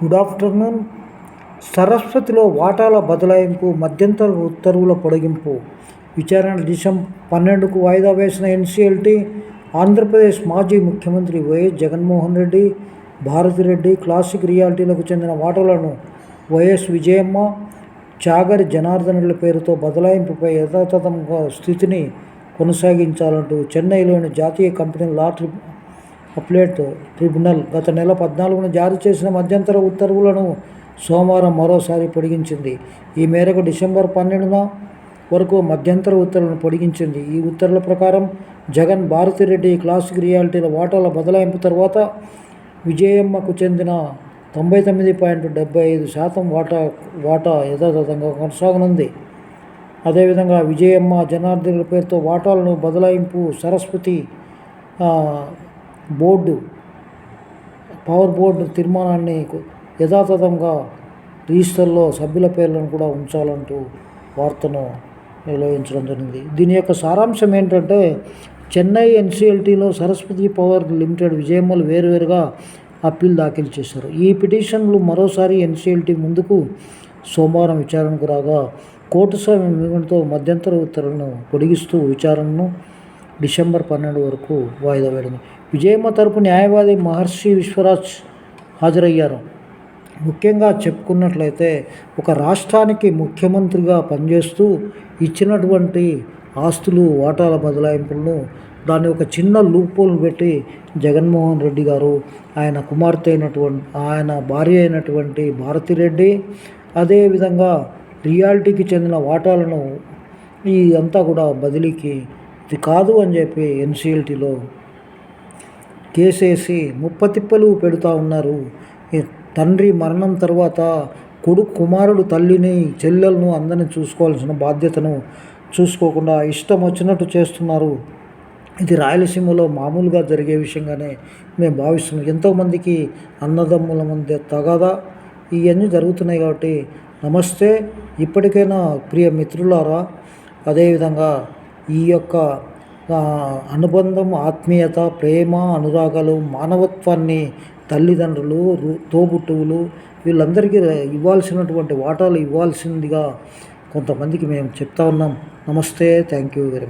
Good afternoon. సరస్వతిలో వాటాల బదలాయింపు మధ్యంతర ఉత్తర్వుల పొడిగింపు. విచారణ డిసెంబర్ పన్నెండుకు వాయిదా వేసిన ఎన్సీఎల్టీ ఆంధ్రప్రదేశ్ మాజీ ముఖ్యమంత్రి వైఎస్ జగన్మోహన్ రెడ్డి భారతిరెడ్డి క్లాసిక్ రియాలిటీలకు చెందిన వాటాలను వైఎస్ విజయమ్మ చాగరి జనార్దనుల పేరుతో బదలాయింపుపై యథాతథంగా స్థితిని కొనసాగించాలంటూ చెన్నైలోని జాతీయ కంపెనీ లా అప్లేట్ ట్రిబ్యునల్ గత నెల పద్నాలుగున జారీ చేసిన మధ్యంతర ఉత్తర్వులను సోమవారం మరోసారి పొడిగించింది. ఈ మేరకు డిసెంబర్ పన్నెండున వరకు మధ్యంతర ఉత్తర్వులను పొడిగించింది. ఈ ఉత్తర్వుల ప్రకారం జగన్ భారతిరెడ్డి క్లాసిక్ రియాలిటీల వాటాల బదలాయింపు తర్వాత విజయమ్మకు చెందిన తొంభై తొమ్మిది పాయింట్ డెబ్బై ఐదు శాతం వాటా వాటా యథాతథంగా కొనసాగనుంది. అదేవిధంగా విజయమ్మ జనార్దనుల పేరుతో వాటాలను బదలాయింపు సరస్వతి బోర్డు పవర్ బోర్డు తీర్మానాన్ని యథాతథంగా రిజిస్టర్లో సభ్యుల పేర్లను కూడా ఉంచాలంటూ వార్తను నిర్వహించడం జరిగింది. దీని యొక్క సారాంశం ఏంటంటే చెన్నై ఎన్సీఎల్టీలో సరస్వతి పవర్ లిమిటెడ్ విజయమ్మలు వేరువేరుగా అప్పీల్ దాఖలు చేశారు. ఈ పిటిషన్లు మరోసారి ఎన్సీఎల్టీ ముందుకు సోమవారం విచారణకు రాగా కోర్టు సమయం మిగులతో మధ్యంతర ఉత్తర్వులను పొడిగిస్తూ విచారణను డిసెంబర్ పన్నెండు వరకు వాయిదా వేయడం విజయమ్మ తరపు న్యాయవాది మహర్షి విశ్వరాజ్ హాజరయ్యారు. ముఖ్యంగా చెప్పుకున్నట్లయితే ఒక రాష్ట్రానికి ముఖ్యమంత్రిగా పనిచేస్తూ ఇచ్చినటువంటి ఆస్తులు వాటాల బదలాయింపులను దాన్ని ఒక చిన్న లూపోల్ పెట్టి జగన్మోహన్ రెడ్డి గారు ఆయన కుమార్తె అయినటువంటి ఆయన భార్య అయినటువంటి భారతిరెడ్డి అదేవిధంగా రియాలిటీకి చెందిన వాటాలను ఈ అంతా కూడా బదిలీకి ఇది కాదు అని చెప్పి ఎన్సీఎల్టీలో కేసేసి ముప్పతిప్పలు పెడుతూ ఉన్నారు. ఈ తండ్రి మరణం తర్వాత కొడుకు కుమారుడు తల్లిని చెల్లెలను అందరిని చూసుకోవాల్సిన బాధ్యతను చూసుకోకుండా ఇష్టం వచ్చినట్టు చేస్తున్నారు. ఇది రాయలసీమలో మామూలుగా జరిగే విషయంగానే మేము భావిస్తున్నాం. ఎంతోమందికి అన్నదమ్ముల మధ్య తగాదా ఇవన్నీ జరుగుతున్నాయి కాబట్టి నమస్తే. ఇప్పటికైనా ప్రియ మిత్రులారా అదేవిధంగా ఈ యొక్క అనుబంధం ఆత్మీయత ప్రేమ అనురాగాలు మానవత్వాన్ని తల్లిదండ్రులు రు- తోబుట్టువులు వీళ్ళందరికీ ఇవ్వాల్సినటువంటి వాటాలు ఇవ్వాల్సిందిగా కొంతమందికి మేము చెప్తా ఉన్నాం. నమస్తే థ్యాంక్ యూ వెరీ